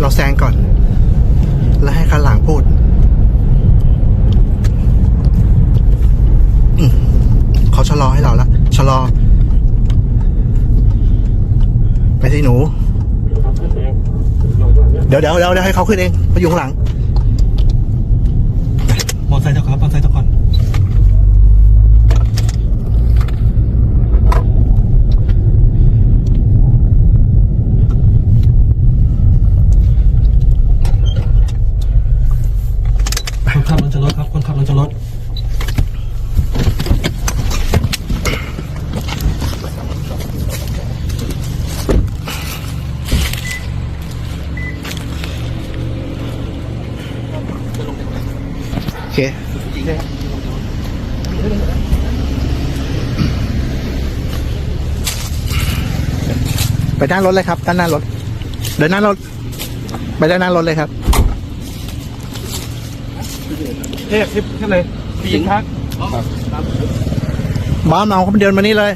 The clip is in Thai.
เราแซงก่อน แล้วให้คันหลังพูด เขาชะลอให้เราละชะลอ ไปที่หนู เดี๋ยวเดี๋ยวเดี๋ยวให้เขาขึ้นเองเขาอยู่ข้างหลัง มอไซค์เจ้าครับมอไซค์เจ้าก่อน คนขับรถจะรถครับ คนขับรถจะรถ โอ เคไปด้านรถเลยครับ ด้านหน้ารถ เดินหน้ารถ ไปด้านหน้ารถเลยครับเทพทิพย์แค่เลยผู้หญิงครับบ้ามเอาเขาเดินมานี่เลย